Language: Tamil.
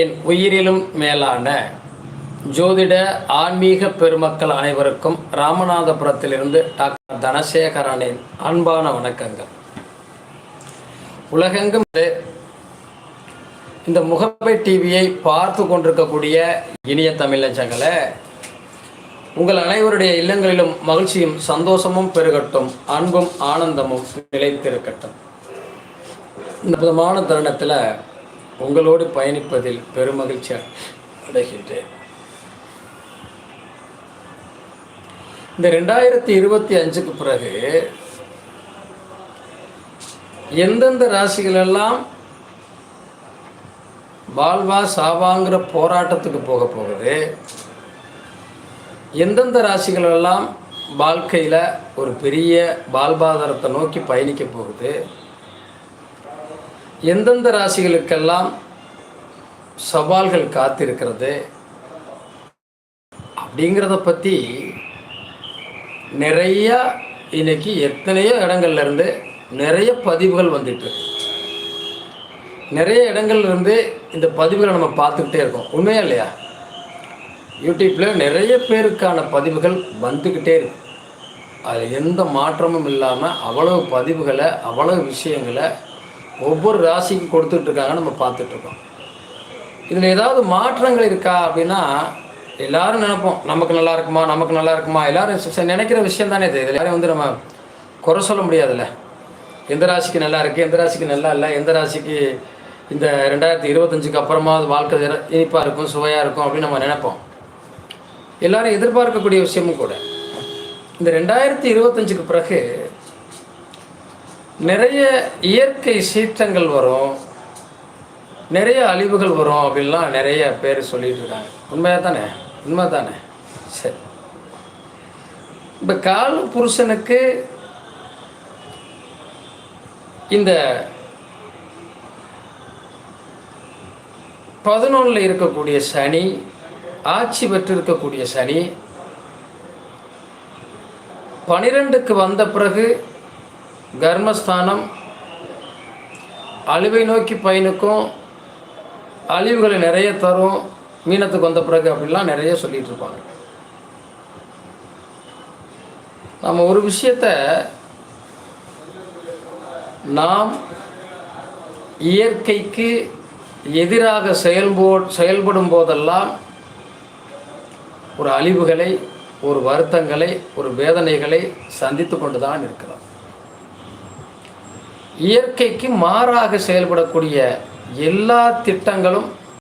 என் உயிரிலும் மேலான ஜோதிட ஆன்மீக பெருமக்கள் அனைவருக்கும் ராமநாதபுரத்திலிருந்து டாக்டர் தனசேகரனின் அன்பான வணக்கங்கள். உலகெங்கும் இந்த முகப்பை டிவியை பார்த்து கொண்டிருக்கக்கூடிய இனிய தமிழஞ்சங்களை உங்கள் அனைவருடைய இல்லங்களிலும் மகிழ்ச்சியும் சந்தோஷமும் பெருகட்டும் அன்பும் ஆனந்தமும் நிலைத்திருக்கட்டும். இந்த விதமான தருணத்தில் உங்களோடு பயணிப்பதில் பெருமகிழ்ச்சி அடைகின்றேன். இந்த ரெண்டாயிரத்தி இருபத்தி அஞ்சுக்கு பிறகு எந்தெந்த ராசிகள் எல்லாம் வாழ்வா சாவாங்கிற போராட்டத்துக்கு போக போகுது எந்தெந்த ராசிகள் எல்லாம் வாழ்க்கையில் ஒரு பெரிய வாழ்வாதாரத்தை நோக்கி பயணிக்க போகுது எந்தெந்த ராசிகளுக்கெல்லாம் சவால்கள் காத்திருக்கிறது அப்படிங்கிறத பற்றி நிறையா இன்னைக்கு எத்தனையோ இடங்கள்லேருந்து நிறைய பதிவுகள் வந்துட்டு நிறைய இடங்கள்லேருந்து இந்த பதிவுகளை நம்ம பார்த்துக்கிட்டே இருக்கோம். உண்மையா இல்லையா? யூடியூப்பில் நிறைய பேருக்கான பதிவுகள் வந்துக்கிட்டே இருக்கு. அதில் எந்த மாற்றமும் இல்லாமல் அவ்வளவு பதிவுகளை அவ்வளவு விஷயங்களை ஒவ்வொரு ராசிக்கும் கொடுத்துட்ருக்காங்க நம்ம பார்த்துட்ருக்கோம். இதில் ஏதாவது மாற்றங்கள் இருக்கா அப்படின்னா எல்லாரும் நினைப்போம் நமக்கு நல்லா இருக்குமா நமக்கு நல்லா இருக்குமா? எல்லாரும் நினைக்கிற விஷயம் தானே இது. இதில் யாரையும் வந்து நம்ம குறை சொல்ல முடியாதுல்ல. எந்த ராசிக்கு நல்லா இருக்குது எந்த ராசிக்கு நல்லா இல்லை எந்த ராசிக்கு இந்த ரெண்டாயிரத்தி இருபத்தஞ்சுக்கு அப்புறமா அது வாழ்க்கை இனிப்பாக இருக்கும் சுவையாக இருக்கும் அப்படின்னு நம்ம நினைப்போம். எல்லாரும் எதிர்பார்க்கக்கூடிய விஷயமும் கூட. இந்த ரெண்டாயிரத்தி இருபத்தஞ்சுக்கு பிறகு நிறைய இயற்கை சீற்றங்கள் வரும். நிறைய அழிவுகள் வரும் அப்படின்லாம் நிறைய பேர் சொல்லிட்டு இருக்காங்க. உண்மையாக தானே? உண்மை தானே? சரி. இப்போ கால புருஷனுக்கு இந்த பதினொன்றில் இருக்கக்கூடிய சனி ஆட்சி பெற்று இருக்கக்கூடிய சனி பனிரெண்டுக்கு வந்த பிறகு கர்மஸ்தானம் அழிவை நோக்கி பயனுக்கும் அழிவுகளை நிறைய தரும் மீனத்துக்கு வந்த பிறகு அப்படிலாம் நிறைய சொல்லிகிட்டு இருப்பாங்க. நம்ம ஒரு விஷயத்த நாம் இயற்கைக்கு எதிராக செயல்போ செயல்படும் போதெல்லாம் ஒரு அழிவுகளை ஒரு வருத்தங்களை ஒரு வேதனைகளை சந்தித்து கொண்டு தான் இருக்கிறோம். இயற்கைக்கு மாறாக செயல்படக்கூடிய எல்லா திட்டங்களும்